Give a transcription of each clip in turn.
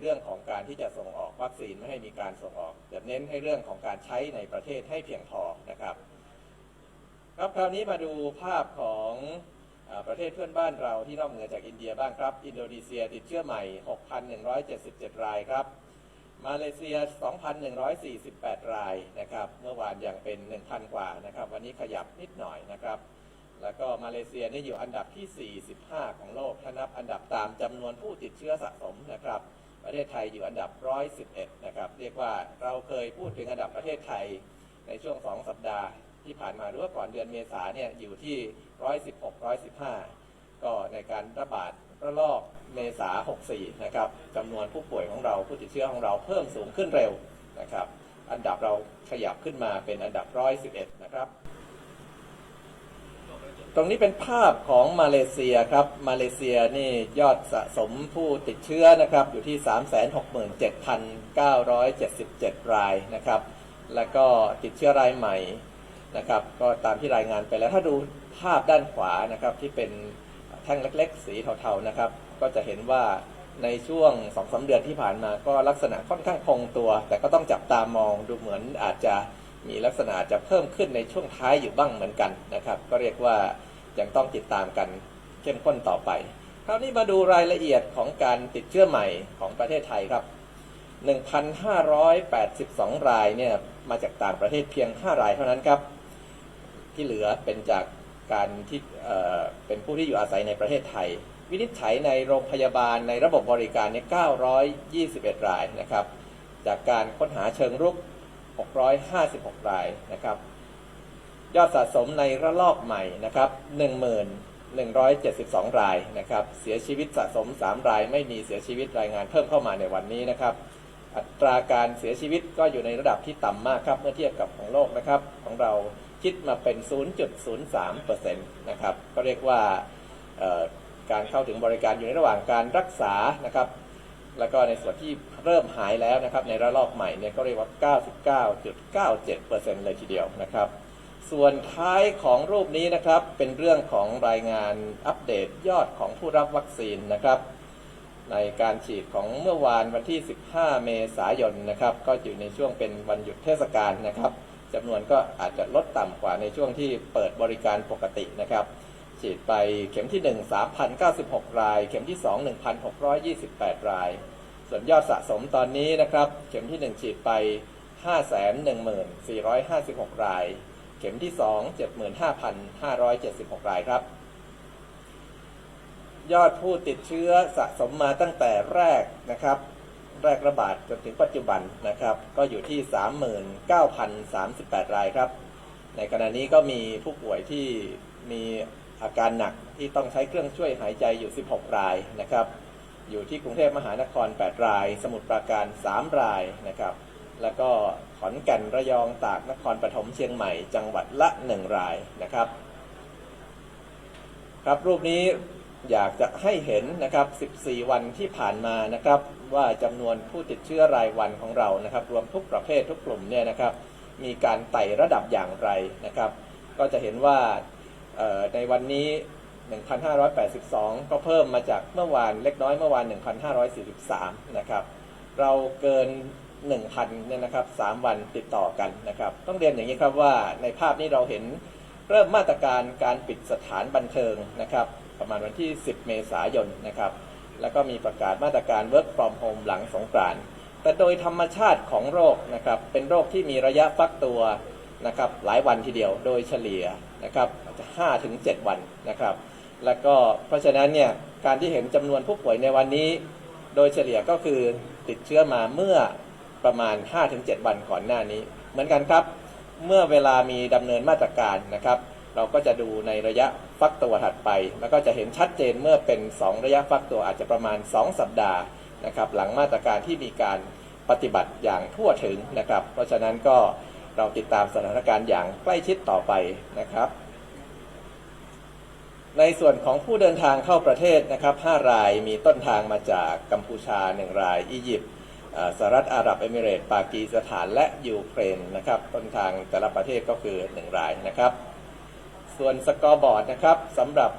เรื่องของการที่จะส่งออกวัคซีนไม่ให้มีการส่งออกจะเน้นให้เรื่องของการใช้ในประเทศให้เพียงพอนะครับ ครับคราวนี้มาดูภาพของอประเทศเพื่อนบ้านเราที่นอกเหนือจากอินเดียบ้างครับ อินโดนีเซียติดเชื้อใหม่ 6,177 รายครับ มาเลเซีย 2,148 รายนะครับ เมื่อวานยังเป็น 1,000 กว่านะครับ วันนี้ขยับนิดหน่อยนะครับ แล้วก็มาเลเซียนี่อยู่อันดับที่ 45 ของโลกถ้านับอันดับตามจำนวนผู้ติดเชื้อสะสมนะครับ ประเทศไทยอยู่อันดับ 111 นะครับ เรียกว่าเราเคยพูดถึงอันดับประเทศไทยในช่วง 2 สัปดาห์ที่ผ่านมาหรือว่าก่อนเดือนเมษาเนี่ยอยู่ที่ 116 115 ก็ในการระบาดระลอกเมษา 64 นะครับจำนวนผู้ป่วยของเราผู้ติดเชื้อของเราเพิ่มสูงขึ้นเร็วนะครับ อันดับเราขยับขึ้นมาเป็นอันดับ 111 นะครับ ตรงนี้เป็นภาพของมาเลเซียครับ มาเลเซียนี่ยอดสะสมผู้ติดเชื้อนะครับ อยู่ที่ 367,977 รายนะครับ แล้วก็ติดเชื้อรายใหม่นะครับ ก็ตามที่รายงานไปแล้วถ้าดูภาพด้านขวานะครับที่เป็นแท่งเล็ก ๆ สีเทาๆนะครับ ก็จะเห็นว่าในช่วง2องสาเดือนที่ผ่านมา ก็ลักษณะค่อนข้างคงตัว แต่ก็ต้องจับตามองดูเหมือนอาจจะ มีลักษณะจจะเพิ่มขึ้นในช่วงท้ายอยู่บ้างเหมือนกันนะครับ ก็เรียกว่ายังต้องติดตามกันเข้มข้นต่อไป คราวนี้มาดูรายละเอียดของการติดเชื้อใหม่ของประเทศไทยครับ 1,582 รายเนี่ยมาจากต่างประเทศเพียง 5 รายเท่านั้นครับ ที่เหลือเป็นจากการที่เอ่อเป็นผู้ที่อยู่อาศัยในประเทศไทย วินิจฉัยในโรงพยาบาลในระบบบริการเนี่ย921 รายนะครับ จากการค้นหาเชิงรุก 656 รายนะครับ ยอดสะสมในระลอกใหม่นะครับ 1172 รายนะครับ เสียชีวิตสะสม 3 ราย ไม่มีเสียชีวิตรายงานเพิ่มเข้ามาในวันนี้นะครับ อัตราการเสียชีวิตก็อยู่ในระดับที่ต่ำมากครับ เมื่อเทียบกับของโลกนะครับ ของเราคิดมาเป็น 0.03%นะครับ ก็เรียกว่าการเข้าถึงบริการอยู่ในระหว่างการรักษานะครับ แล้วก็ในส่วนที่เริ่มหายแล้วนะครับในระลอกใหม่เนี่ยก็เรียกว่า 99.97%เลยทีเดียวนะครับ ส่วนท้ายของรูปนี้นะครับเป็นเรื่องของรายงานอัปเดตยอดของผู้รับวัคซีนนะครับ ในการฉีดของเมื่อวานวันที่ 15 เมษายนนะครับ ก็อยู่ในช่วงเป็นวันหยุดเทศกาลนะครับจำนวนก็อาจจะลดต่ำกว่าในช่วงที่เปิดบริการปกตินะครับ ฉีดไปเข็มที่ 1 3,096 ราย เข็มที่ 2 1,628 ราย ส่วนยอดสะสมตอนนี้นะครับ เข็มที่ 1 ฉีดไป 514,456 ราย เข็มที่ 2 75,576 รายครับ ยอดผู้ติดเชื้อสะสมมาตั้งแต่แรกนะครับ แรกระบาดจนถึงปัจจุบันนะครับ ก็อยู่ที่ 39,038 รายครับ ในขณะนี้ก็มีผู้ป่วยที่มี อาการหนักที่ต้องใช้เครื่องช่วยหายใจอยู่ 16 รายนะครับ อยู่ที่กรุงเทพมหานคร 8 ราย สมุทรปราการ 3 รายนะครับ แล้วก็ขอนแก่นระยองตากนครปฐมเชียงใหม่ จังหวัดละ 1 รายนะครับ ครับรูปนี้อยากจะให้เห็นนะครับ 14 วันที่ผ่านมานะครับ ว่าจำนวนผู้ติดเชื้อรายวันของเรานะครับ รวมทุกประเภททุกกลุ่มเนี่ยนะครับ มีการไต่ระดับอย่างไรนะครับ ก็จะเห็นว่า ในวันนี้ 1,582 ก็เพิ่มมาจากเมื่อวานเล็กน้อยเมื่อวาน 1,543 นะครับ เราเกิน 1,000 เนี่ยนะครับ 3 วันติดต่อกันนะครับ ต้องเรียนอย่างนี้ครับว่าในภาพนี้เราเห็นเริ่มมาตรการการปิดสถานบันเทิงนะครับ ประมาณวันที่ 10 เมษายนนะครับ แล้วก็มีประกาศมาตรการ work from home หลังสงกรานต์แต่โดยธรรมชาติของโรคนะครับ เป็นโรคที่มีระยะฟักตัวนะครับหลายวันทีเดียวโดยเฉลี่ยนะครับ 5ถึง7วันนะครับ แล้วก็เพราะฉะนั้นเนี่ยการที่เห็นจำนวนผู้ป่วยในวันนี้ โดยเฉลี่ยก็คือติดเชื้อมาเมื่อประมาณ 5-7 วันก่อนหน้านี้ เหมือนกันครับ เมื่อเวลามีดำเนินมาตรการนะครับ เราก็จะดูในระยะฟักตัวถัดไป แล้วก็จะเห็นชัดเจนเมื่อเป็น 2 ระยะฟักตัวอาจจะประมาณ 2 สัปดาห์นะครับ หลังมาตรการที่มีการปฏิบัติอย่างทั่วถึงนะครับ เพราะฉะนั้นก็เราติดตามสถานการณ์อย่างใกล้ชิดต่อไปนะครับ ในส่วนของผู้เดินทางเข้าประเทศนะครับ 5 รายมีต้นทางมาจากกัมพูชา 1 ราย อียิปต์อ่อสหรัฐอาหรับเอมิเรตส์ปากีสถานและยูเครนนะครับ ต้นทางแต่ละประเทศก็คือ 1 รายนะครับ ส่วนสกอร์บอร์ดนะครับสำหรับ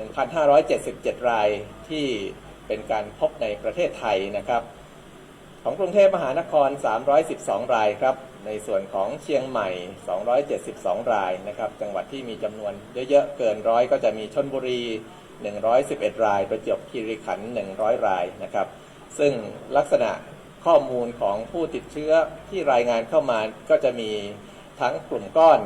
1,577 รายที่เป็นการพบในประเทศไทยนะครับ ของกรุงเทพมหานคร 312 รายครับ ในส่วนของเชียงใหม่ 272 รายนะครับ จังหวัดที่มีจำนวนเยอะๆ เกินร้อยก็จะมีชนบุรี 111 ราย ประจวบคีรีขันธ์100 รายนะครับ ซึ่งลักษณะข้อมูลของผู้ติดเชื้อที่รายงานเข้ามาก็จะมีทั้งกลุ่มก้อน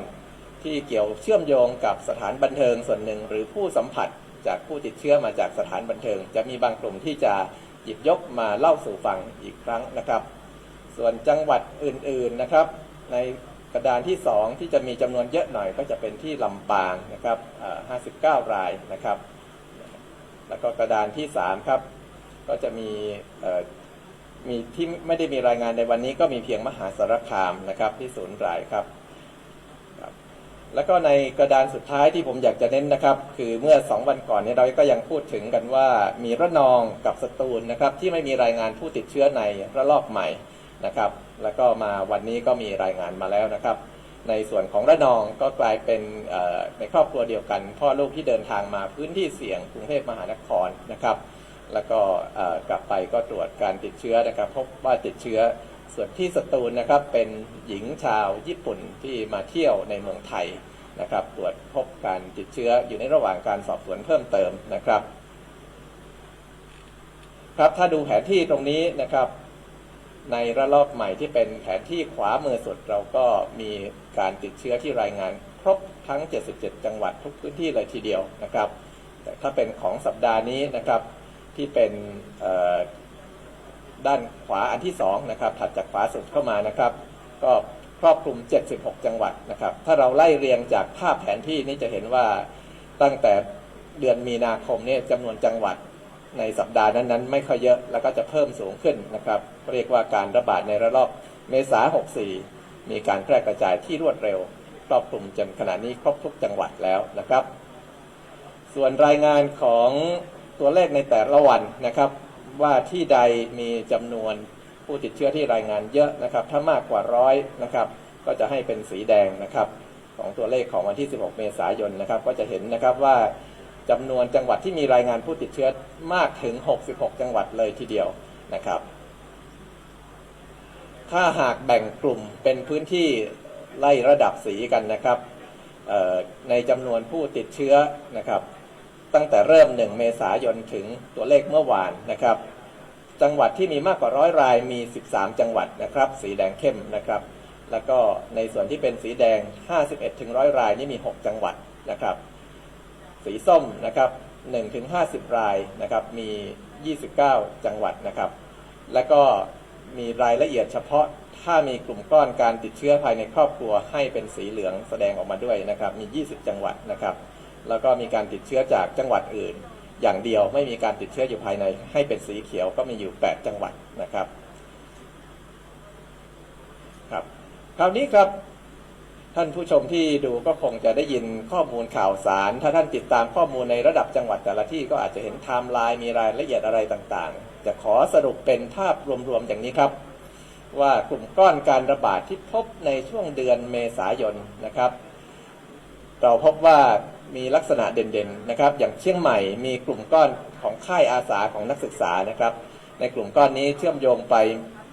ที่เกี่ยวเชื่อมโยงกับสถานบันเทิงส่วนหนึ่ง หรือผู้สัมผัสจากผู้ติดเชื้อมาจากสถานบันเทิง จะมีบางกลุ่มที่จะหยิบยกมาเล่าสู่ฟังอีกครั้งนะครับ ส่วนจังหวัดอื่นๆนะครับ ในกระดานที่ 2 ที่จะมีจำนวนเยอะหน่อยก็จะเป็นที่ลำปางนะครับ59 รายนะครับ แล้วก็กระดานที่ 3 ครับ ก็จะมีมีที่ไม่ได้มีรายงานในวันนี้ก็มีเพียงมหาสารคามนะครับที่ศูนย์รายครับ แล้วก็ในกระดานสุดท้ายที่ผมอยากจะเน้นนะครับ คือเมื่อ 2 วันก่อนเนี้เราก็ยังพูดถึงกันว่ามีระนองกับสตูลนะครับที่ไม่มีรายงานผู้ติดเชื้อในระลอกใหม่ นะครับ แล้วก็มาวันนี้ก็มีรายงานมาแล้วนะครับ ในส่วนของระนองก็กลายเป็นในครอบครัวเดียวกัน พ่อลูกที่เดินทางมาพื้นที่เสี่ยงกรุงเทพมหานครนะครับ แล้วก็กลับไปก็ตรวจการติดเชื้อนะครับ พบว่าติดเชื้อส่วนที่สตูลนะครับเป็นหญิงชาวญี่ปุ่นที่มาเที่ยวในเมืองไทยนะครับ ตรวจพบการติดเชื้ออยู่ในระหว่างการสอบสวนเพิ่มเติมนะครับ ครับถ้าดูแผนที่ตรงนี้นะครับ ในระลอกใหม่ที่เป็นแผนที่ขวามือสุดเราก็มีการติดเชื้อที่รายงานครบทั้ง 77 จังหวัดทุกพื้นที่เลยทีเดียวนะครับ แต่ถ้าเป็นของสัปดาห์นี้นะครับที่เป็นด้านขวาอันที่2นะครับถัดจากขวาสุดเข้ามานะครับ ก็ครอบคลุม 76 จังหวัดนะครับ ถ้าเราไล่เรียงจากภาพแผนที่นี้จะเห็นว่าตั้งแต่เดือนมีนาคมเนี่ยจำนวนจังหวัด ในสัปดาห์นั้นๆ ไม่ค่อยเยอะแล้วก็จะเพิ่มสูงขึ้นนะครับ เรียกว่าการระบาดในระลอกเมษา 64 มีการแพร่กระจายที่รวดเร็วครอบคลุมจนขณะนี้ครบทุกจังหวัดแล้วนะครับ ส่วนรายงานของตัวเลขในแต่ละวันนะครับ ว่าที่ใดมีจำนวนผู้ติดเชื้อที่รายงานเยอะนะครับ ถ้ามากกว่าร้อยนะครับ ก็จะให้เป็นสีแดงนะครับ ของตัวเลขของวันที่ 16 เมษายนนะครับ ก็จะเห็นนะครับว่า จำนวนจังหวัดที่มีรายงานผู้ติดเชื้อมากถึง 66 จังหวัดเลยทีเดียวนะครับ ถ้าหากแบ่งกลุ่มเป็นพื้นที่ไล่ระดับสีกันนะครับในจำนวนผู้ติดเชื้อนะครับ ตั้งแต่เริ่ม 1 เมษายนถึงตัวเลขเมื่อวานนะครับ จังหวัดที่มีมากกว่าร้อยรายมี 13 จังหวัดนะครับ สีแดงเข้มนะครับ แล้วก็ในส่วนที่เป็นสีแดง 51ถึงร้อยรายนี่มี 6 จังหวัดนะครับ สีส้มนะครับ1ถึง50 รายนะครับมี 29 จังหวัดนะครับ แล้วก็มีรายละเอียดเฉพาะถ้ามีกลุ่มก้อนการติดเชื้อภายในครอบครัวให้เป็นสีเหลืองแสดงออกมาด้วยนะครับ มี 20 จังหวัดนะครับ แล้วก็มีการติดเชื้อจากจังหวัดอื่น อย่างเดียวไม่มีการติดเชื้ออยู่ภายในให้เป็นสีเขียวก็มีอยู่ 8 จังหวัดนะครับครับ คราวนี้ครับ ท่านผู้ชมที่ดูก็คงจะได้ยินข้อมูลข่าวสาร ถ้าท่านติดตามข้อมูลในระดับจังหวัดแต่ละที่ก็อาจจะเห็นไทม์ไลน์มีรายละเอียดอะไรต่างๆ จะขอสรุปเป็นภาพรวมๆอย่างนี้ครับ ว่ากลุ่มก้อนการระบาดที่พบในช่วงเดือนเมษายนนะครับ เราพบว่ามีลักษณะเด่นๆนะครับ อย่างเชียงใหม่มีกลุ่มก้อนของค่ายอาสาของนักศึกษานะครับ ในกลุ่มก้อนนี้เชื่อมโยงไป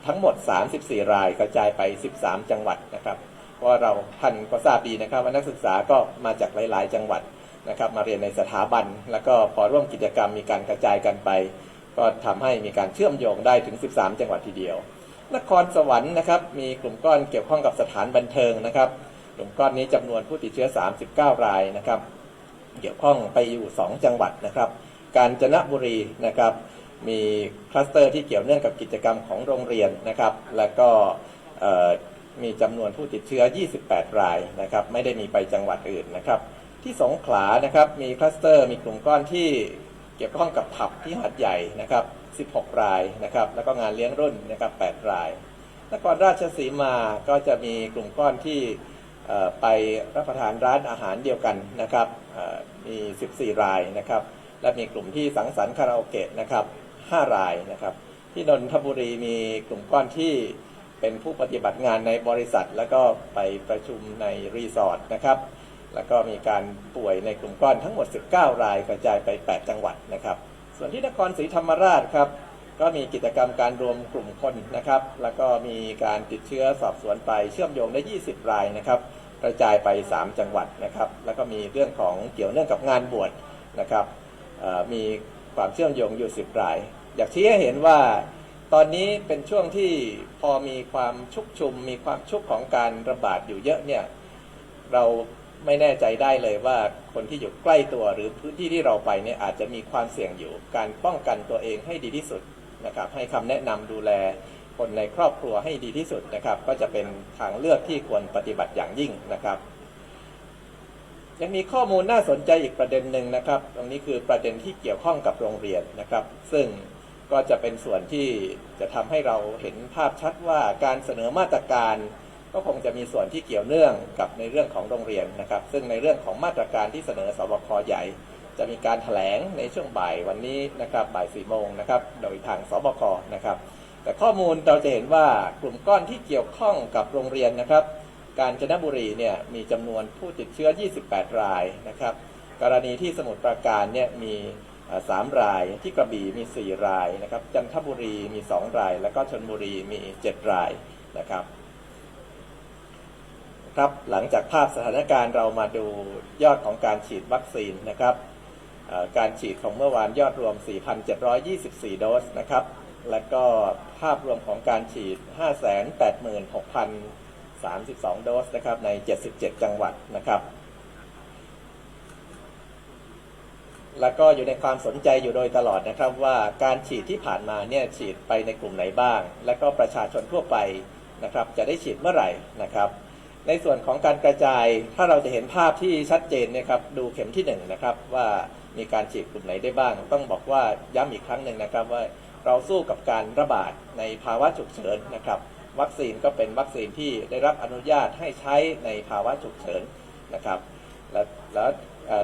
ทั้งหมด 34 รายกระจายไป 13 จังหวัดนะครับ ว่าเราท่านก็ทราบดีนะครับว่านักศึกษาก็มาจากหลาย ๆ จังหวัดนะครับ มาเรียนในสถาบัน แล้วก็พอร่วมกิจกรรมมีการกระจายกันไป ก็ทำให้มีการเชื่อมโยงได้ถึง 13 จังหวัดทีเดียวนครสวรรค์นะครับมีกลุ่มก้อนเกี่ยวข้องกับสถานบันเทิงนะครับ กลุ่มก้อนนี้จำนวนผู้ติดเชื้อ 39 รายนะครับ เกี่ยวข้องไปอยู่ 2 จังหวัดนะครับ กาญจนบุรีนะครับมีคลัสเตอร์ที่เกี่ยวเนื่องกับกิจกรรมของโรงเรียนนะครับ แล้วก็ มีจำนวนผู้ติดเชื้อ 28 รายนะครับ ไม่ได้มีไปจังหวัดอื่นนะครับ ที่สงขลานะครับ มีคลัสเตอร์ มีกลุ่มก้อนที่เกี่ยวข้องกับผับที่หาดใหญ่นะครับ 16 รายนะครับ แล้วก็งานเลี้ยงรุ่นนะครับ 8 ราย นครราชสีมาก็จะมีกลุ่มก้อนที่ไปรับประทานร้านอาหารเดียวกันนะครับ มี 14 รายนะครับ และมีกลุ่มที่สังสรรค์คาราโอเกะนะครับ 5 รายนะครับ ที่นนทบุรีมีกลุ่มก้อนที่ เป็นผู้ปฏิบัติงานในบริษัท แล้วก็ไปประชุมในรีสอร์ทนะครับ แล้วก็มีการป่วยในกลุ่มก้อนทั้งหมด 19 รายกระจายไป 8 จังหวัดนะครับ ส่วนที่นครศรีธรรมราชครับก็มีกิจกรรมการรวมกลุ่มคนนะครับ แล้วก็มีการติดเชื้อสอบสวนไปเชื่อมโยงได้ 20 รายนะครับ กระจายไป 3 จังหวัดนะครับ แล้วก็มีเรื่องของเกี่ยวเนื่องกับงานบวชนะครับมีความเชื่อมโยงอยู่ 10 ราย อยากชี้ให้เห็นว่า ตอนนี้เป็นช่วงที่พอมีความชุกชุม มีความชุกของการระบาดอยู่เยอะเนี่ยเราไม่แน่ใจได้เลยว่าคนที่อยู่ใกล้ตัวหรือพื้นที่ที่เราไปเนี่ยอาจจะมีความเสี่ยงอยู่การป้องกันตัวเองให้ดีที่สุดนะครับให้คำแนะนำดูแลคนในครอบครัวให้ดีที่สุดนะครับ ก็จะเป็นทางเลือกที่ควรปฏิบัติอย่างยิ่งนะครับ ยังมีข้อมูลน่าสนใจอีกประเด็นหนึ่งนะครับ ตรงนี้คือประเด็นที่เกี่ยวข้องกับโรงเรียนนะครับ ซึ่ง ก็จะเป็นส่วนที่จะทำให้เราเห็นภาพชัดว่าการเสนอมาตรการ ก็คงจะมีส่วนที่เกี่ยวเนื่องกับในเรื่องของโรงเรียนนะครับ ซึ่งในเรื่องของมาตรการที่เสนอสบคใหญ่ จะมีการถแถลงในช่วงบ่ายวันนี้นะครับบ่ายสี่โมงนะครับโดยทางสบคนะครับ แต่ข้อมูลเราจะเห็นว่ากลุ่มก้อนที่เกี่ยวข้องกับโรงเรียนนะครับ กาญจนบุรีเนี่ยมีจำนวนผู้ติดเชื้อ 28 รายนะครับ กรณีที่สมุทรปราการเนี่ยมี สามรายที่กระบี่มี4รายนะครับจันทบุรีมี2ราย แล้วก็ชนบุรีมี7รายนะครับครับหลังจากภาพสถานการณ์เรามาดูยอดของการฉีดวัคซีนนะครับการฉีดของเมื่อวานยอดรวม 4,724 โดสนะครับและก็ภาพรวมของการฉีด 586,032 โดสนะครับใน 77 จังหวัดนะครับ แล้วก็อยู่ในความสนใจอยู่โดยตลอดนะครับว่าการฉีดที่ผ่านมาเนี่ยฉีดไปในกลุ่มไหนบ้าง และก็ประชาชนทั่วไปนะครับจะได้ฉีดเมื่อไหร่นะครับ ในส่วนของการกระจายถ้าเราจะเห็นภาพที่ชัดเจนนะครับดูเข็มที่1นงนะครับว่ามีการฉีดกลุ่มไหนได้บ้าง ต้องบอกว่าย้ำอีกครั้งหนึ่งนะครับว่าเราสู้กับการระบาดในภาวะฉุกเฉินนะครับ วัคซีนก็เป็นวัคซีนที่ได้รับอนุญาตให้ใช้ในภาวะฉุกเฉินนะครับและแล้ว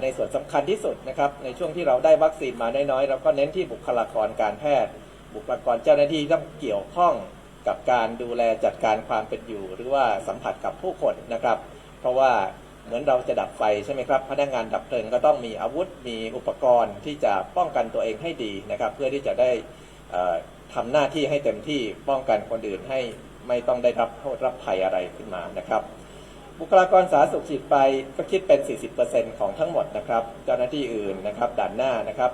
ในส่วนสำคัญที่สุดนะครับในช่วงที่เราได้วัคซีนมาน้อยๆเราก็เน้นที่บุคลากรการแพทย์ บุคลากรเจ้าหน้าที่ที่ต้องเกี่ยวข้องกับการดูแลจัดการความเป็นอยู่ หรือว่าสัมผัสกับผู้คนนะครับ เพราะว่าเหมือนเราจะดับไฟใช่ไหมครับพนักงานดับเพลิงก็ต้องมีอาวุธมีอุปกรณ์ที่จะป้องกันตัวเองให้ดีนะครับ เพื่อที่จะได้เอ่อทำหน้าที่ให้เต็มที่ป้องกันคนอื่นให้ไม่ต้องได้รับโทษรับภัยอะไรขึ้นมานะครับ บุคลากรสาธารณสุขฉีดไปก็คิดเป็น 40%ของทั้งหมดนะครับ เจ้าหน้าที่อื่นนะครับด่านหน้านะครับ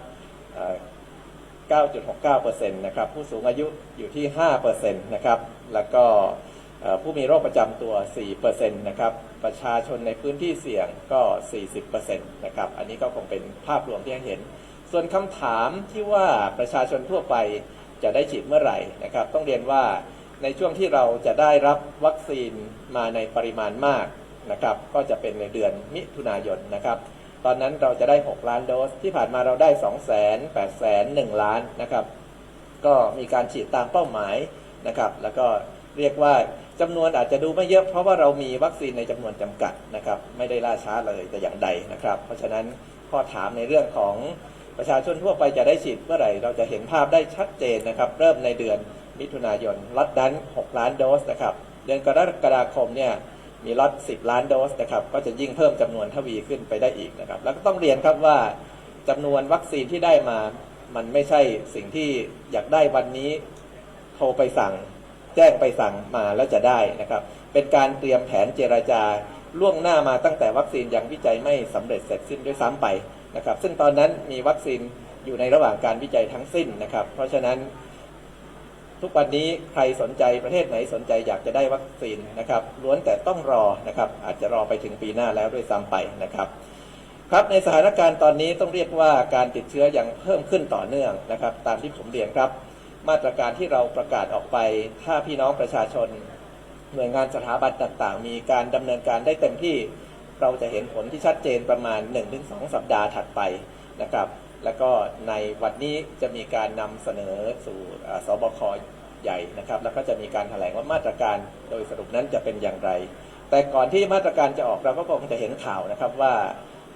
9.69%นะครับ ผู้สูงอายุอยู่ที่ 5%นะครับ แล้วก็ผู้มีโรคประจำตัว 4%นะครับ ประชาชนในพื้นที่เสี่ยงก็ 40%นะครับ อันนี้ก็คงเป็นภาพรวมที่ให้เห็น ส่วนคำถามที่ว่าประชาชนทั่วไปจะได้ฉีดเมื่อไหร่นะครับ ต้องเรียนว่า ในช่วงที่เราจะได้รับวัคซีนมาในปริมาณมากนะครับก็จะเป็นในเดือนมิถุนายนนะครับ ตอนนั้นเราจะได้ 6 ล้านโดสที่ผ่านมาเราได้ 2 0 0 0 0 8 0 0 0 1ล้านนะครับ ก็มีการฉีดตามเป้าหมายนะครับ แล้วก็เรียกว่าจำนวนอาจจะดูไม่เยอะเพราะว่าเรามีวัคซีนในจำนวนจำกัดนะครับ ไม่ได้ล่าช้าเลยแต่อย่างใดนะครับ เพราะฉะนั้นข้อถามในเรื่องของประชาชนทั่วไปจะได้ฉีดเมื่อไหร่เราจะเห็นภาพได้ชัดเจนนะครับ เริ่มในเดือน มิถุนายนล็อตดัน6 ล้านโดสนะครับ เดือนกรกฎาคมเนี่ยมีล็อต10 ล้านโดสนะครับก็จะยิ่งเพิ่มจำนวนทวีขึ้นไปได้อีกนะครับ แล้วก็ต้องเรียนครับว่าจำนวนวัคซีนที่ได้มา มันไม่ใช่สิ่งที่อยากได้วันนี้โทรไปสั่ง แจ้งไปสั่งมาแล้วจะได้นะครับ เป็นการเตรียมแผนเจราจาล่วงหน้ามาตั้งแต่วัคซีนยังวิจัยไม่สำเร็จเสร็จสิ้นด้วยซ้ำไปนะครับ ซึ่งตอนนั้นมีวัคซีนอยู่ในระหว่างการวิจัยทั้งสิ้นนะครับ เพราะฉะนั้น ทุกวันนี้ใครสนใจประเทศไหนสนใจอยากจะได้วัคซีนนะครับล้วนแต่ต้องรอนะครับอาจจะรอไปถึงปีหน้าแล้วด้วยซ้ำไปนะครับครับในสถานการณ์ตอนนี้ต้องเรียกว่าการติดเชื้อยังเพิ่มขึ้นต่อเนื่องนะครับ ตามที่ผมเรียนครับ มาตรการที่เราประกาศออกไป ถ้าพี่น้องประชาชน หน่วยงานสถาบันต่างๆ มีการดำเนินการได้เต็มที่ เราจะเห็นผลที่ชัดเจนประมาณ 1-2 สัปดาห์ถัดไปนะครับ แล้วก็ในวันนี้จะมีการนำเสนอสู่อ่าสบค ใหญ่นะครับ แล้วก็จะมีการแถลงว่ามาตรการโดยสรุปนั้นจะเป็นอย่างไร แต่ก่อนที่มาตรการจะออกเราก็คงจะเห็นข่าวนะครับว่า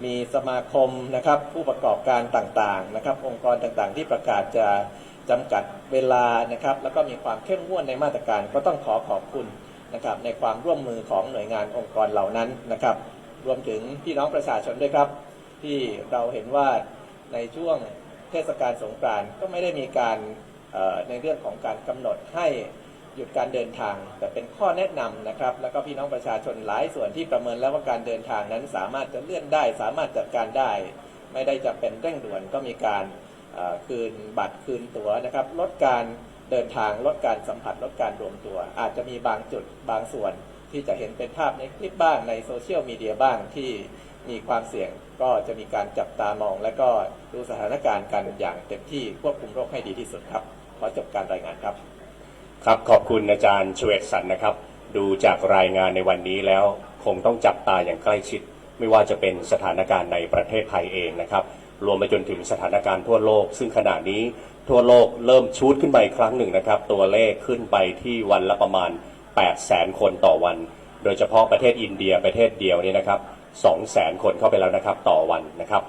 มีสมาคมนะครับผู้ประกอบการต่างๆนะครับ องค์กรต่างๆ ที่ประกาศจะจำกัดเวลานะครับ แล้วก็มีความเข้มงวดในมาตรการก็ต้องขอขอบคุณนะครับในความร่วมมือของหน่วยงานองค์กรเหล่านั้นนะครับ รวมถึงพี่น้องประชาชนด้วยครับ ที่เราเห็นว่าในช่วงเทศกาลสงกรานต์ก็ไม่ได้มีการ ในเรื่องของการกำหนดให้หยุดการเดินทาง แต่เป็นข้อแนะนำนะครับ แล้วก็พี่น้องประชาชนหลายส่วนที่ประเมินแล้วว่าการเดินทางนั้นสามารถจะเลื่อนได้ สามารถจัดการได้ ไม่ได้จะเป็นเร่งด่วนก็มีการคืนบัตรคืนตั๋วนะครับ ลดการเดินทางลดการสัมผัสลดการรวมตัว อาจจะมีบางจุดบางส่วนที่จะเห็นเป็นภาพในคลิปบ้างในโซเชียลมีเดียบ้างที่มีความเสี่ยงก็จะมีการจับตามอง และก็ดูสถานการณ์กันอย่างเต็มที่ควบคุมโรคให้ดีที่สุดครับ ขอจบการรายงานครับ ครับขอบคุณอาจารย์ชเวตสันนะครับ ดูจากรายงานในวันนี้แล้วคงต้องจับตาอย่างใกล้ชิด ไม่ว่าจะเป็นสถานการณ์ในประเทศไทยเองนะครับ รวมไปจนถึงสถานการณ์ทั่วโลก ซึ่งขณะนี้ทั่วโลกเริ่มชูดขึ้นไปอีกครั้งหนึ่งนะครับ ตัวเลขขึ้นไปที่วันละประมาณ 8 0 0แสนคนต่อวัน โดยเฉพาะประเทศอินเดียประเทศเดียวนี่นะครับ 2 0 0แสนคนเข้าไปแล้วนะครับต่อวันนะครับ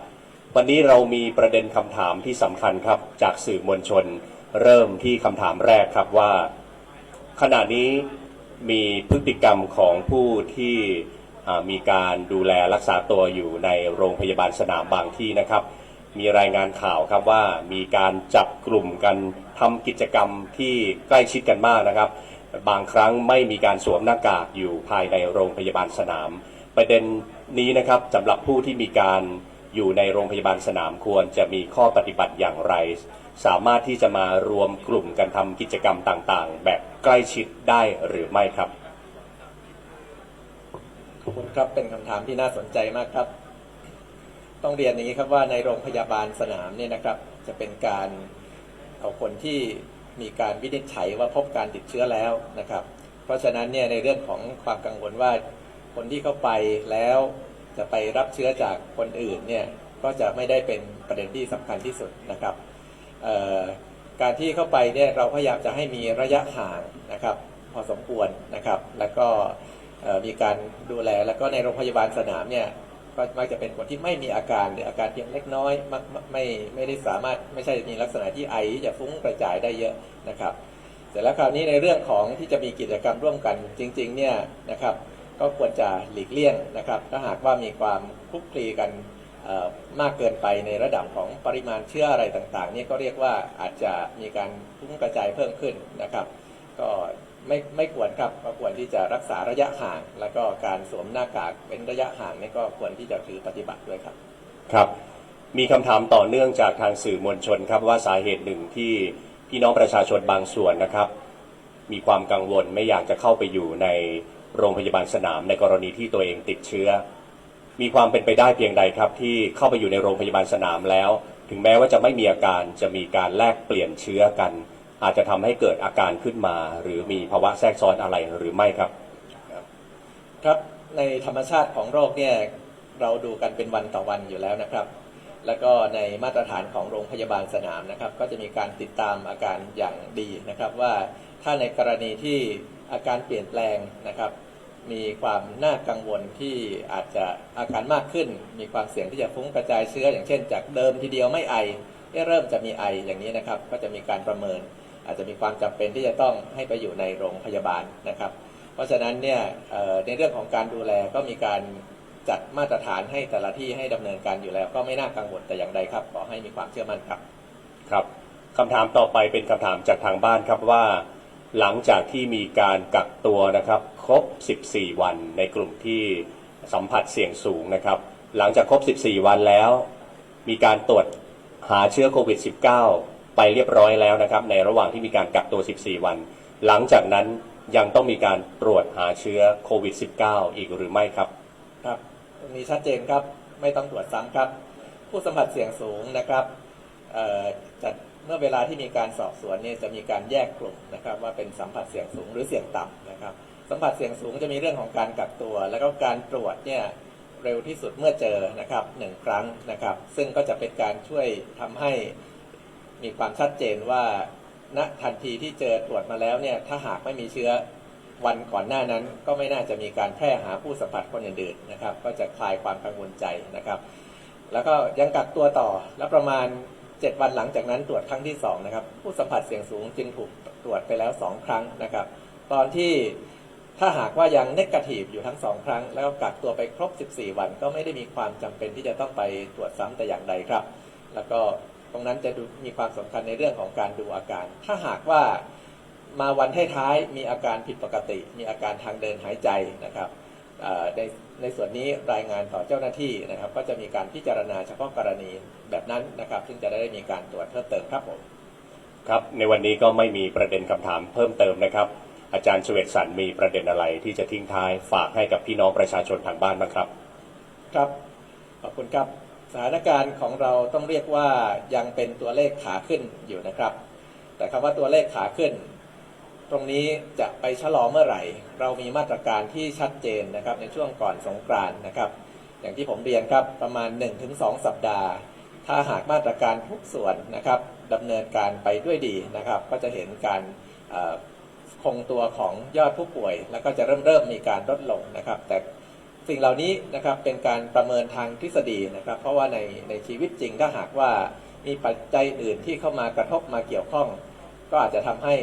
วันนี้เรามีประเด็นคำถามที่สำคัญครับจากสื่อมวลชน เริ่มที่คำถามแรกครับว่า ขณะนี้มีพฤติกรรมของผู้ที่มีการดูแลรักษาตัวอยู่ในโรงพยาบาลสนามบางที่นะครับ มีรายงานข่าวครับว่ามีการจับกลุ่มกันทำกิจกรรมที่ใกล้ชิดกันมากนะครับ บางครั้งไม่มีการสวมหน้ากากอยู่ภายในโรงพยาบาลสนาม ประเด็นนี้นะครับสำหรับผู้ที่มีการ อยู่ในโรงพยาบาลสนามควรจะมีข้อปฏิบัติอย่างไร สามารถที่จะมารวมกลุ่มกันทำกิจกรรมต่างๆ แบบใกล้ชิดได้หรือไม่ครับขอบคุณครับเป็นคำถามที่น่าสนใจมากครับ ต้องเรียนอย่างนี้ครับว่าในโรงพยาบาลสนามเนี่ยนะครับ จะเป็นการเอาคนที่มีการวินิจฉัยว่าพบการติดเชื้อแล้วนะครับ เพราะฉะนั้นเนี่ยในเรื่องของความกังวลว่าคนที่เข้าไปแล้ว จะไปรับเชื้อจากคนอื่นเนี่ยก็จะไม่ได้เป็นประเด็นที่สำคัญที่สุดนะครับการที่เข้าไปเนี่ยเราพยายามจะให้มีระยะห่างนะครับ พอสมควรนะครับ แล้วก็มีการดูแลแล้วก็ในโรงพยาบาลสนามเนี่ยก็มักจะเป็นคนที่ไม่มีอาการหรืออาการเพียงเล็กน้อยมักไม่ไม่ได้สามารถไม่ใช่มีลักษณะที่ไอจะฟุ้งกระจายได้เยอะนะครับ เสร็จแล้วคราวนี้ในเรื่องของที่จะมีกิจกรรมร่วมกันจริง ๆ เนี่ยนะครับ ก็ควรจะหลีกเลี่ยงนะครับถ้าหากว่ามีความคลุกคลีกันมากเกินไปในระดับของปริมาณเชื้ออะไรต่างๆนี่ก็เรียกว่าอาจจะมีการพุ่งกระจายเพิ่มขึ้นนะครับ ก็ไม่ไม่ควรครับก็ควรที่จะรักษาระยะห่าง แล้วก็การสวมหน้ากากเป็นระยะห่างนี่ก็ควรที่จะถือปฏิบัติด้วยครับครับมีคำถามต่อเนื่องจากทางสื่อมวลชนครับว่าสาเหตุหนึ่งที่พี่น้องประชาชนบางส่วนนะครับ มีความกังวลไม่อยากจะเข้าไปอยู่ใน โรงพยาบาลสนามในกรณีที่ตัวเองติดเชื้อ มีความเป็นไปได้เพียงใดครับ ที่เข้าไปอยู่ในโรงพยาบาลสนามแล้ว ถึงแม้ว่าจะไม่มีอาการจะมีการแลกเปลี่ยนเชื้อกัน อาจจะทำให้เกิดอาการขึ้นมา หรือมีภาวะแทรกซ้อนอะไรหรือไม่ครับครับในธรรมชาติของโรคเนี่ยเราดูกันเป็นวันต่อวันอยู่แล้วนะครับ แล้วก็ในมาตรฐานของโรงพยาบาลสนามนะครับ ก็จะมีการติดตามอาการอย่างดีนะครับว่าถ้าในกรณีที่ อาการเปลี่ยนแปลงนะครับ มีความน่ากังวลที่อาจจะอาการมากขึ้น มีความเสี่ยงที่จะฟุ้งกระจายเชื้อ อย่างเช่น จากเดิมทีเดียวไม่ไอเอ๊ะเริ่มจะมีไออย่างนี้นะครับ ก็จะมีการประเมิน อาจจะมีความจำเป็นที่จะต้องให้ไปอยู่ในโรงพยาบาลนะครับ เพราะฉะนั้นเนี่ยในเรื่องของการดูแลก็มีการจัดมาตรฐานให้แต่ละที่ให้ดำเนินการอยู่แล้ว ก็ไม่น่ากังวลแต่อย่างใดครับ ขอให้มีความเชื่อมั่นครับ ครับคำถามต่อไปเป็นคำถามจากทางบ้านครับว่า หลังจากที่มีการกักตัวนะครับครบ 14 วันในกลุ่มที่สัมผัสเสี่ยงสูงนะครับ หลังจากครบ 14 วันแล้ว มีการตรวจหาเชื้อโควิด -19 ไปเรียบร้อยแล้วนะครับ ในระหว่างที่มีการกักตัว 14 วัน หลังจากนั้นยังต้องมีการตรวจหาเชื้อโควิด -19 อีกหรือไม่ครับครับตรงนี้ชัดเจนครับไม่ต้องตรวจซ้ำครับ ผู้สัมผัสเสี่ยงสูงนะครับเอ่อจัด เมื่อเวลาที่มีการสอบสวนเนี่ยจะมีการแยกกลุ่มนะครับ ว่าเป็นสัมผัสเสี่ยงสูงหรือเสี่ยงต่ำนะครับ สัมผัสเสี่ยงสูงจะมีเรื่องของการกักตัว แล้วก็การตรวจเนี่ยเร็วที่สุดเมื่อเจอนะครับหนึ่งครั้งนะครับ ซึ่งก็จะเป็นการช่วยทำให้มีความชัดเจนว่าณทันทีที่เจอตรวจมาแล้วเนี่ยถ้าหากไม่มีเชื้อวันก่อนหน้านั้นก็ไม่น่าจะมีการแพร่หาผู้สัมผัสคนอื่นๆนะครับ ก็จะคลายความกังวลใจนะครับ แล้วก็ยังกักตัวต่อแล้วประมาณ 7วันหลังจากนั้นตรวจครั้งที่2นะครับ ผู้สัมผัสเสี่ยงสูงจึงถูกตรวจไปแล้ว2ครั้งนะครับ ตอนที่ถ้าหากว่ายังเนกาทีฟอยู่ทั้ง2ครั้ง แล้วกักตัวไปครบ 14 วันก็ไม่ได้มีความจำเป็นที่จะต้องไปตรวจซ้ำแต่อย่างใดครับ แล้วก็ตรงนั้นจะดูมีความสำคัญในเรื่องของการดูอาการ ถ้าหากว่ามาวันท้ายๆมีอาการผิดปกติ มีอาการทางเดินหายใจนะครับ ในในส่วนนี้รายงานต่อเจ้าหน้าที่นะครับ ก็จะมีการพิจารณาเฉพาะกรณีแบบนั้นนะครับ ซึ่งจะได้มีการตรวจเพิ่มเติมครับผมครับในวันนี้ก็ไม่มีประเด็นคำถามเพิ่มเติมนะครับ อาจารย์เฉวตสันมีประเด็นอะไรที่จะทิ้งท้ายฝากให้กับพี่น้องประชาชนทางบ้านบ้างครับ ครับขอบคุณครับสถานการณ์ของเราต้องเรียกว่ายังเป็นตัวเลขขาขึ้นอยู่นะครับ แต่คำว่าตัวเลขขาขึ้น ตรงนี้จะไปชะลอเมื่อไหร่ เรามีมาตรการที่ชัดเจนนะครับในช่วงก่อนสงกรานต์นะครับ อย่างที่ผมเรียนครับประมาณ 1-2 สัปดาห์ ถ้าหากมาตรการทุกส่วนนะครับดำเนินการไปด้วยดีนะครับ ก็จะเห็นการคงตัวของยอดผู้ป่วย แล้วก็จะเริ่มเริ่มมีการลดลงนะครับ แต่สิ่งเหล่านี้นะครับเป็นการประเมินทางทฤษฎีนะครับ เพราะว่าในในชีวิตจริงถ้าหากว่ามีปัจจัยอื่นที่เข้ามากระทบมาเกี่ยวข้อง ก็อาจจะทำให้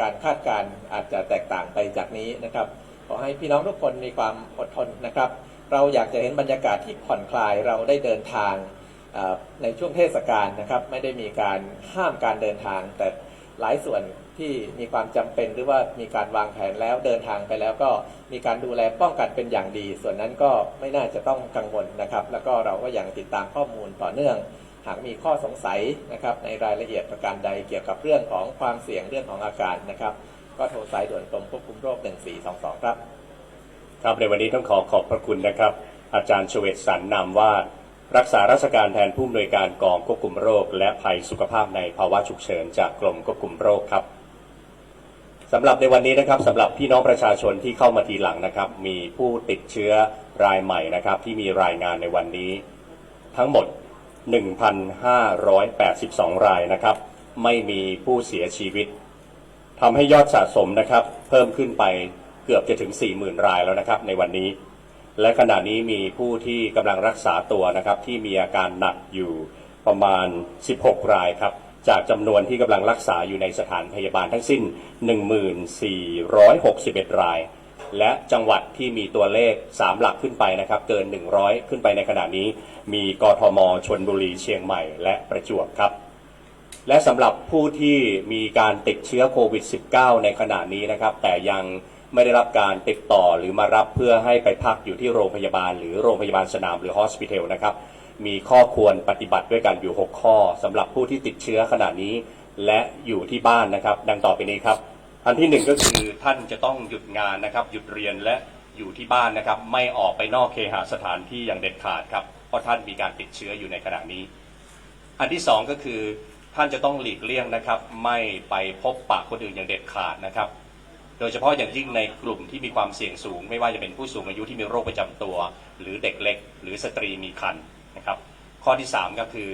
การคาดการณ์อาจจะแตกต่างไปจากนี้นะครับ ขอให้พี่น้องทุกคนมีความอดทนนะครับ เราอยากจะเห็นบรรยากาศที่ผ่อนคลายเราได้เดินทางในช่วงเทศกาลนะครับ ไม่ได้มีการห้ามการเดินทาง แต่หลายส่วนที่มีความจำเป็นหรือว่ามีการวางแผนแล้วเดินทางไปแล้วก็มีการดูแลป้องกันเป็นอย่างดี ส่วนนั้นก็ไม่น่าจะต้องกังวลนะครับ แล้วก็เราก็ยังติดตามข้อมูลต่อเนื่อง หากมีข้อสงสัยนะครับในรายละเอียดประการใดเกี่ยวกับเรื่องของความเสี่ยงเรื่องของอาการนะครับ ก็โทรสายด่วนกรมควบคุมโรค 1422 ครับ ครับในวันนี้ต้องขอขอบพระคุณนะครับ อาจารย์เฉวตสันนามว่ารักษาราชการแทนผู้อำนวยการกองควบคุมโรค และภัยสุขภาพในภาวะฉุกเฉินจากกรมควบคุมโรคครับสำหรับในวันนี้นะครับสำหรับพี่น้องประชาชนที่เข้ามาทีหลังนะครับ มีผู้ติดเชื้อรายใหม่นะครับ ที่มีรายงานในวันนี้ ทั้งหมด 1,582 รายนะครับ ไม่มีผู้เสียชีวิตทำให้ยอดสะสมนะครับ เพิ่มขึ้นไปเกือบจะถึง 40,000 รายแล้วนะครับ ในวันนี้ และขณะนี้มีผู้ที่กำลังรักษาตัวนะครับ ที่มีอาการหนักอยู่ประมาณ 16 รายครับ จากจำนวนที่กำลังรักษาอยู่ในสถานพยาบาลทั้งสิ้น 1461 ราย และจังหวัดที่มีตัวเลข 3 หลักขึ้นไปนะครับ เกิน 100 ขึ้นไปในขณะนี้ มีกทมชนบุรีเชียงใหม่ และประจวบครับ และสำหรับผู้ที่มีการติดเชื้อโควิด -19 ในขณะนี้นะครับ แต่ยังไม่ได้รับการติดต่อหรือมารับเพื่อให้ไปพักอยู่ที่โรงพยาบาล หรือโรงพยาบาลสนามหรือฮอสพิทอลนะครับ มีข้อควรปฏิบัติด้วยกันอยู่ 6 ข้อสำหรับผู้ที่ติดเชื้อขณะนี้ และอยู่ที่บ้านนะครับ ดังต่อไปนี้ครับ อันที่หนึ่งก็คือท่านจะต้องหยุดงานนะครับ หยุดเรียนและอยู่ที่บ้านนะครับ ไม่ออกไปนอกเคหสถานที่อย่างเด็ดขาดครับ เพราะท่านมีการติดเชื้ออยู่ในขณะนี้ อันที่สองก็คือท่านจะต้องหลีกเลี่ยงนะครับ ไม่ไปพบปะคนอื่นอย่างเด็ดขาดนะครับ โดยเฉพาะอย่างยิ่งในกลุ่มที่มีความเสี่ยงสูง ไม่ว่าจะเป็นผู้สูงอายุที่มีโรคประจำตัว หรือเด็กเล็ก หรือสตรีมีครรภ์นะครับ ข้อที่ 3 ก็คือ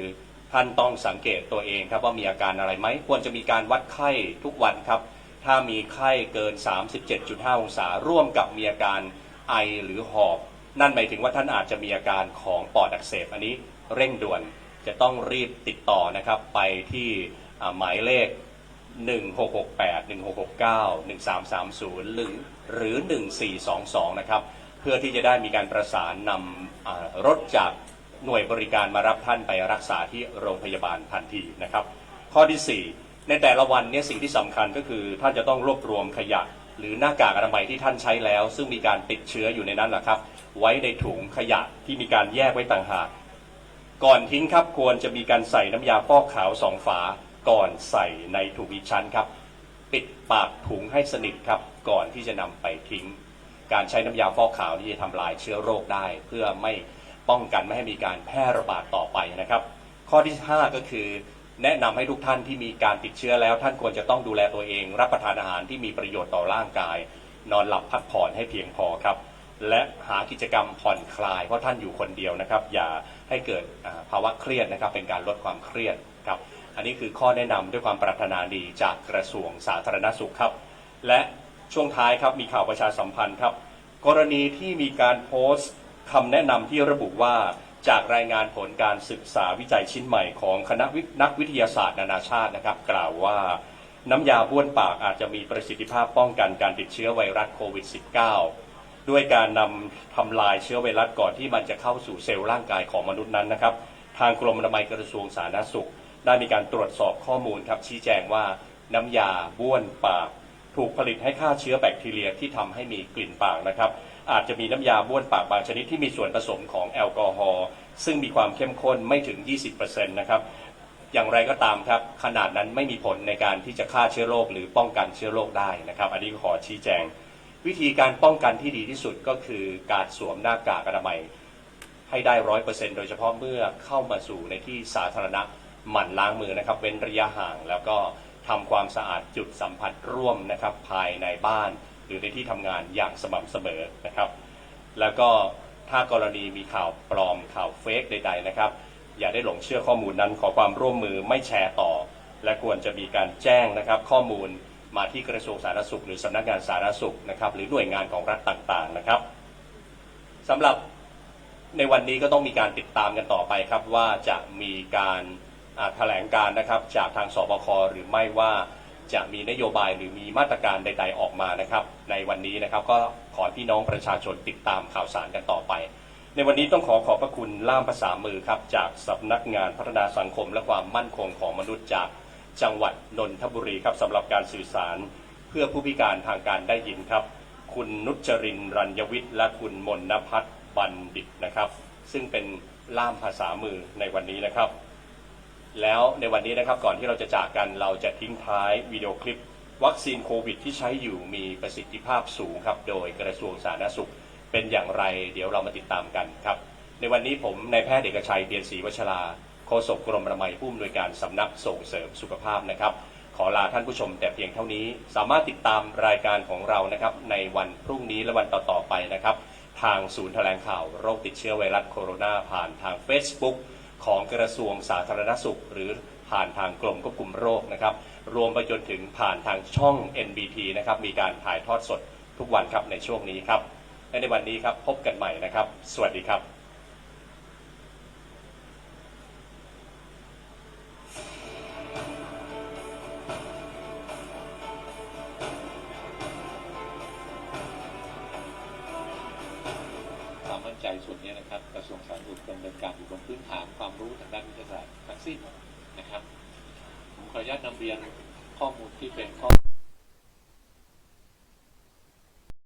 ท่านต้องสังเกตตัวเองครับว่ามีอาการอะไรไหมควรจะมีการวัดไข้ทุกวันครับ ถ้ามีไข้เกิน 37.5 องศา ร่วมกับมีอาการไอหรือหอบ นั่นหมายถึงว่าท่านอาจจะมีอาการของปอดอักเสบ อันนี้เร่งด่วนจะต้องรีบติดต่อนะครับ ไปที่หมายเลข 1668 1669 1330 หรือหรือ 1422 นะครับ เพื่อที่จะได้มีการประสานนำรถจากหน่วยบริการมารับท่านไปรักษาที่โรงพยาบาลทันทีนะครับ ข้อที่ 4 ในแต่ละวันเนี่ยสิ่งที่สำคัญก็คือท่านจะต้องรวบรวมขยะ หรือหน้ากากอนามัยที่ท่านใช้แล้ว ซึ่งมีการติดเชื้ออยู่ในนั้นแหละครับ ไว้ในถุงขยะที่มีการแยกไว้ต่างหากก่อนทิ้งครับควรจะมีการใส่น้ำยาฟอกขาวสองฝา ก่อนใส่ในถุงอีกชั้นครับ ปิดปากถุงให้สนิทครับ ก่อนที่จะนำไปทิ้ง การใช้น้ำยาฟอกขาวนี่จะทำลายเชื้อโรคได้ เพื่อไม่ป้องกันไม่ให้มีการแพร่ระบาดต่อไปนะครับ ข้อที่ 5 ก็คือ แนะนำให้ทุกท่านที่มีการติดเชื้อแล้ว ท่านควรจะต้องดูแลตัวเอง รับประทานอาหารที่มีประโยชน์ต่อร่างกาย นอนหลับพักผ่อนให้เพียงพอครับ และหากิจกรรมผ่อนคลาย เพราะท่านอยู่คนเดียวนะครับ อย่าให้เกิดภาวะเครียดนะครับ เป็นการลดความเครียดครับ อันนี้คือข้อแนะนำด้วยความปรารถนาดีจากกระทรวงสาธารณสุขครับ และช่วงท้ายครับมีข่าวประชาสัมพันธ์ครับ กรณีที่มีการโพสต์คำแนะนำที่ระบุว่า จากรายงานผลการศึกษาวิจัยชิ้นใหม่ของคณะนักวิทยาศาสตร์นานาชาตินะครับ กล่าวว่าน้ำยาบ้วนปากอาจจะมีประสิทธิภาพป้องกันการติดเชื้อไวรัสโควิด -19 ด้วยการนำทำลายเชื้อไวรัสก่อนที่มันจะเข้าสู่เซลล์ร่างกายของมนุษย์นั้นนะครับ ทางกรมอนามัยกระทรวงสาธารณสุข ได้มีการตรวจสอบข้อมูลครับชี้แจงว่าน้ำยาบ้วนปาก ถูกผลิตให้ฆ่าเชื้อแบคทีเรียที่ทำให้มีกลิ่นปากนะครับ อาจจะมีน้ำยาบ้วนปากบางชนิดที่มีส่วนผสมของแอลกอฮอล์ซึ่งมีความเข้มข้นไม่ถึง 20%นะครับอย่างไรก็ตามครับ ขนาดนั้นไม่มีผลในการที่จะฆ่าเชื้อโรคหรือป้องกันเชื้อโรคได้นะครับ อันนี้ขอชี้แจง วิธีการป้องกันที่ดีที่สุดก็คือการสวมหน้ากากอนามัยให้ได้ร้อยเปอร์เซ็นต์โดยเฉพาะเมื่อเข้ามาสู่ในที่สาธารณะหมั่นล้างมือนะครับเว้นระยะห่างแล้วก็ทำความสะอาดจุดสัมผัสร่วมนะครับภายในบ้าน หรือในที่ทำงานอย่างสม่ำเสมอนะครับ แล้วก็ถ้ากรณีมีข่าวปลอมข่าวเฟกใด ๆ นะครับ อย่าได้หลงเชื่อข้อมูลนั้น ขอความร่วมมือไม่แชร์ต่อ และควรจะมีการแจ้งนะครับ ข้อมูลมาที่กระทรวงสาธารณสุข หรือสำนักงานสาธารณสุขนะครับ หรือหน่วยงานของรัฐต่างๆนะครับสำหรับในวันนี้ก็ต้องมีการติดตามกันต่อไปครับว่าจะมีการแถลงการนะครับ จากทางสบคหรือไม่ว่า จะมีนโยบายหรือมีมาตรการใด ๆ ออกมานะครับ ในวันนี้นะครับก็ขอให้พี่น้องประชาชนติดตามข่าวสารกันต่อไป ในวันนี้ต้องขอขอบพระคุณล่ามภาษามือครับจากสำนักงานพัฒนาสังคม และความมั่นคงของมนุษย์จากจังหวัดนนทบุรีครับสำหรับการสื่อสาร เพื่อผู้พิการทางการได้ยินครับ คุณนุจรินรัญวิทย์และคุณมนนพัฒน์บัณฑิตนะครับ ซึ่งเป็นล่ามภาษามือในวันนี้นะครับ แล้วในวันนี้นะครับก่อนที่เราจะจากกันเราจะทิ้งท้ายวิดีโอคลิป วัคซีนโควิด ที่ใช้อยู่มีประสิทธิภาพสูงครับ โดยกระทรวงสาธารณสุข เป็นอย่างไร เดี๋ยวเรามาติดตามกันครับ ในวันนี้ผมนายแพทย์เอกชัยเบียนศรีวัชราโฆษกกรมอนามัยผู้อำนวยการสำนักส่งเสริมสุขภาพนะครับ ขอลาท่านผู้ชมแต่เพียงเท่านี้ สามารถติดตามรายการของเรานะครับในวันพรุ่งนี้และวันต่อๆไปนะครับ ทางศูนย์แถลงข่าวโรคติดเชื้อไวรัสโคโรนาผ่านทาง Facebook ของกระทรวงสาธารณสุข หรือผ่านทางกรมควบคุมโรคนะครับ รวมไปจนถึงผ่านทางช่อง NBT นะครับ มีการถ่ายทอดสดทุกวันครับในช่วงนี้ครับและในวันนี้ครับพบกันใหม่นะครับ สวัสดีครับ สิ้นนะครับ ผมขออนุญาตนำเรียนข้อมูลที่เป็นข้อ